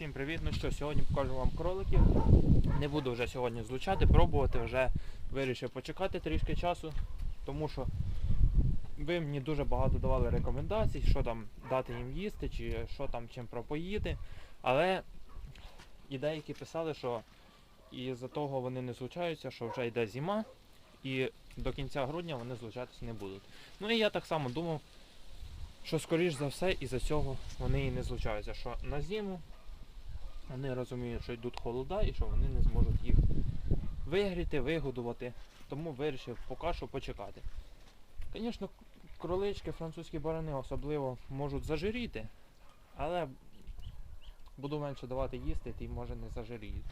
Всім привіт! Ну що, сьогодні покажу вам кроликів. Не буду вже сьогодні злучати, пробувати, вже вирішив почекати трішки часу, тому що ви мені дуже багато давали рекомендацій, що там дати їм їсти, чи що там чим пропоїти. Але і деякі писали, що із-за того вони не злучаються, що вже йде зима, і до кінця грудня вони злучатися не будуть. Ну і я так само думав, що скоріш за все із-за цього вони і не злучаються, що на зиму вони розуміють, що йдуть холода і що вони не зможуть їх вигріти, вигодувати. Тому вирішив поки що почекати. Звісно, кролички, французькі барани особливо можуть зажиріти, але буду менше давати їсти, ті може не зажиріють.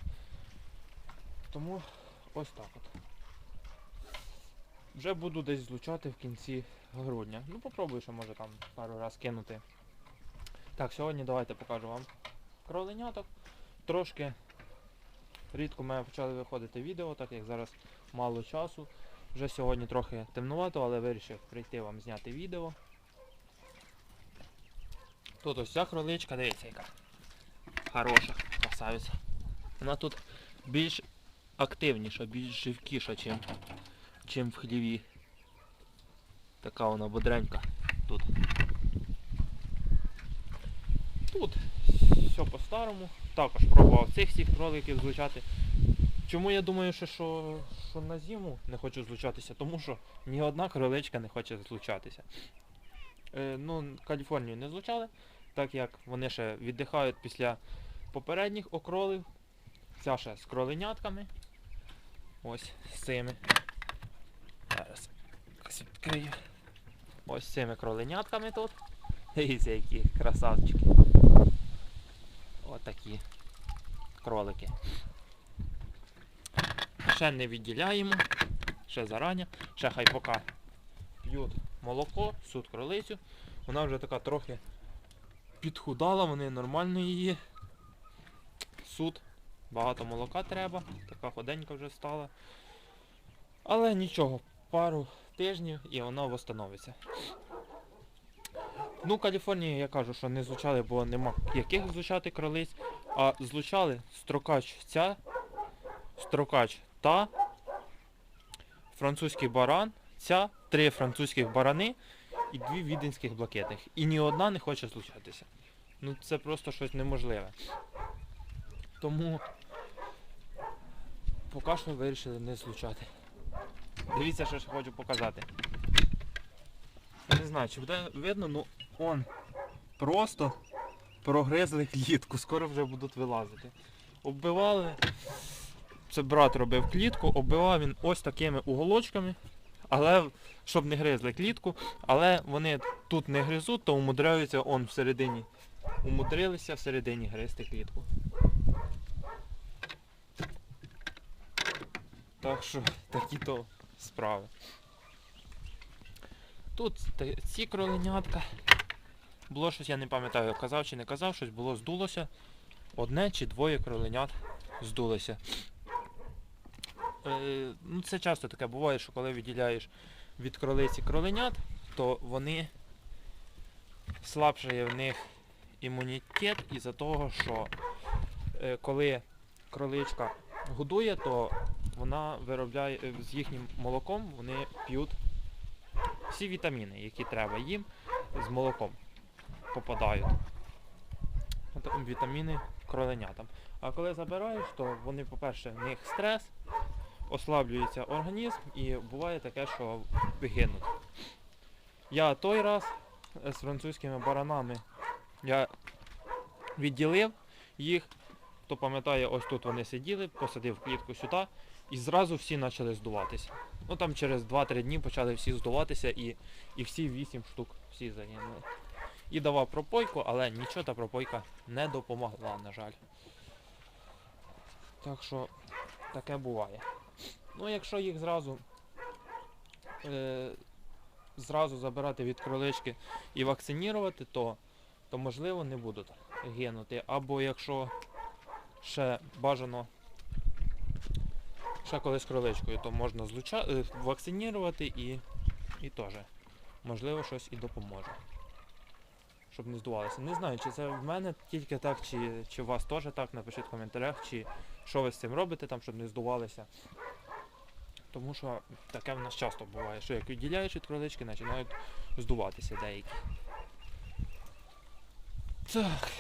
Тому ось так от. Вже буду десь злучати в кінці грудня. Ну попробую ще може там пару раз кинути. Так, сьогодні давайте покажу вам кроленяток. Трошки рідко в мене почали виходити відео, так як зараз мало часу. Вже сьогодні трохи темнувато, але вирішив прийти вам зняти відео. Тут ось ця кроличка, дивіться яка. Хороша, красавиця. Вона тут більш активніша, більш живкіша, чим, чим в хліві. Така вона бодренька тут. Тут все по-старому. Також пробував цих всіх кроликів злучати. Чому я думаю, що, що, що на зиму не хочу злучатися? Тому що ні одна кроличка не хоче злучатися. Е, ну, Каліфорнію не злучали, так як вони ще віддихають після попередніх окролів. Ця ще з кроленятками. Ось з цими. Зараз відкрию. Ось з цими кроленятками тут. Дивіться, які красавчики. Отакі кролики. Ще не відділяємо, ще зарані, ще хай поки п'ють молоко, суд кролицю. Вона вже така трохи підхудала, вони нормально її. Суд, багато молока треба, така ходенька вже стала. Але нічого, пару тижнів і вона восстановиться. Ну, Каліфорнії я кажу, що не злучали, бо нема яких злучати кролиць, а злучали строкач ця, строкач та, французький баран, ця, три французьких барани і дві віденських блакитних. І ні одна не хоче злучатися. Ну це просто щось неможливе. Тому поки що вирішили не злучати. Дивіться, що ще хочу показати. Я не знаю, чи буде видно, ну он просто прогризли клітку, скоро вже будуть вилазити. Оббивали, це брат робив клітку, оббивав він ось такими уголочками, але щоб не гризли клітку, але вони тут не гризуть, то умудряються он всередині. Умудрилися всередині гризти клітку. Так що такі то справи. Тут ці кроленятка. Було щось, я не пам'ятаю, казав чи не казав, щось було здулося. Одне чи двоє кроленят здулося. Е, ну, це часто таке буває, що коли відділяєш від кролиці кроленят, то вони слабшає в них імунітет із-за того, що е, коли кроличка годує, то вона виробляє е, з їхнім молоком, вони п'ють всі вітаміни, які треба їм, з молоком попадають. От Вітаміни кроленятам. А коли забираєш, то вони, по-перше, в них стрес, ослаблюється організм і буває таке, що гинуть. Я той раз з французькими баранами я відділив їх, хто пам'ятає, ось тут вони сиділи, посадив клітку сюди і зразу всі почали здуватися. Ну там через 2-3 дні почали всі здуватися і, і всі 8 штук всі загинули. І давав пропойку, але нічого та пропойка не допомогла, на жаль. Так що таке буває. Ну якщо їх зразу е, зразу забирати від кролички і вакцинувати, то, то можливо не будуть гинути. Або якщо ще бажано ще коли з кроличкою, то можна злуча... е, вакцинувати і, і теж можливо щось і допоможе. щоб не здувалися. Не знаю, чи це в мене тільки так, чи, чи у вас теж так. Напишіть в коментарях, чи що ви з цим робите, там, щоб не здувалися. Тому що таке в нас часто буває, що як відділяєш від кролички, починають здуватися деякі. Так.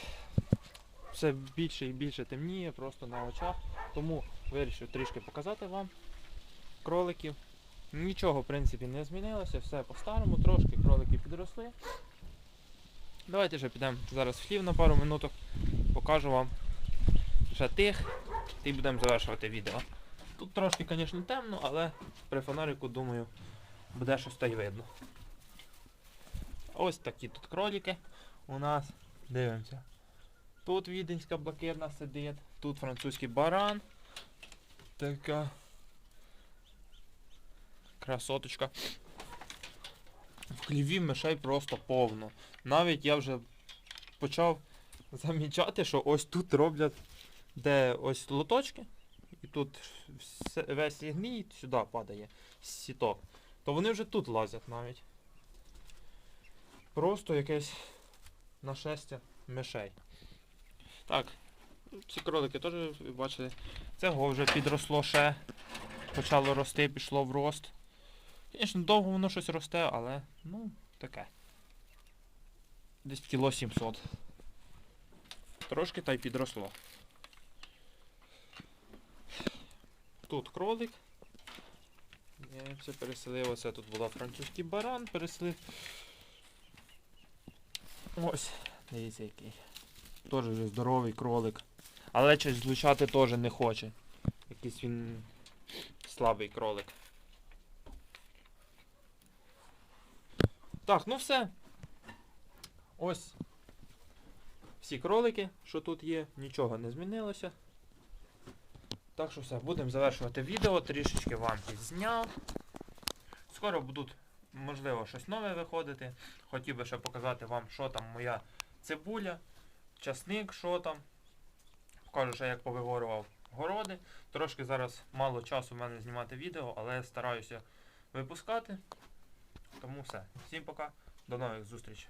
Все більше і більше темніє просто на очах. Тому вирішив трішки показати вам кроликів. Нічого, в принципі, не змінилося, все по-старому, трошки кролики підросли. Давайте вже підемо зараз в хлів на пару минуток, покажу вам ще тих і будемо завершувати відео. Тут трошки, звісно, темно, але при фонарику, думаю, буде щось й видно. Ось такі тут кролики у нас. Дивимося. Тут віденська блакирна сидить, тут французький баран. Така красоточка. В хліві мишей просто повно. Навіть я вже почав замічати, що ось тут роблять, де ось лоточки, і тут весь гній сюди падає сіток. То вони вже тут лазять навіть. Просто якесь нашестя мишей. Так, ці кролики теж бачили. Цього вже підросло ще. Почало рости, пішло в рост. Звісно, довго воно щось росте, але ну, таке. Десь кіло 700. Трошки та й підросло. Тут кролик. Я все переселив. Оце тут була французький баран, переселив. Ось, дивіться який. Теж вже здоровий кролик. Але щось злучати теж не хоче. Якийсь він слабий кролик. Так, ну все. Ось. Всі кролики, що тут є, нічого не змінилося. Так що все, будемо завершувати відео, трішечки вам підзняв. Скоро будуть, можливо, щось нове виходити. Хотів би ще показати вам, що там моя цибуля, часник, що там. Покажу, ще як повигорював городи. Трошки зараз мало часу в мене знімати відео, але я стараюся випускати. Тому все. Всім пока, до нових зустрічей.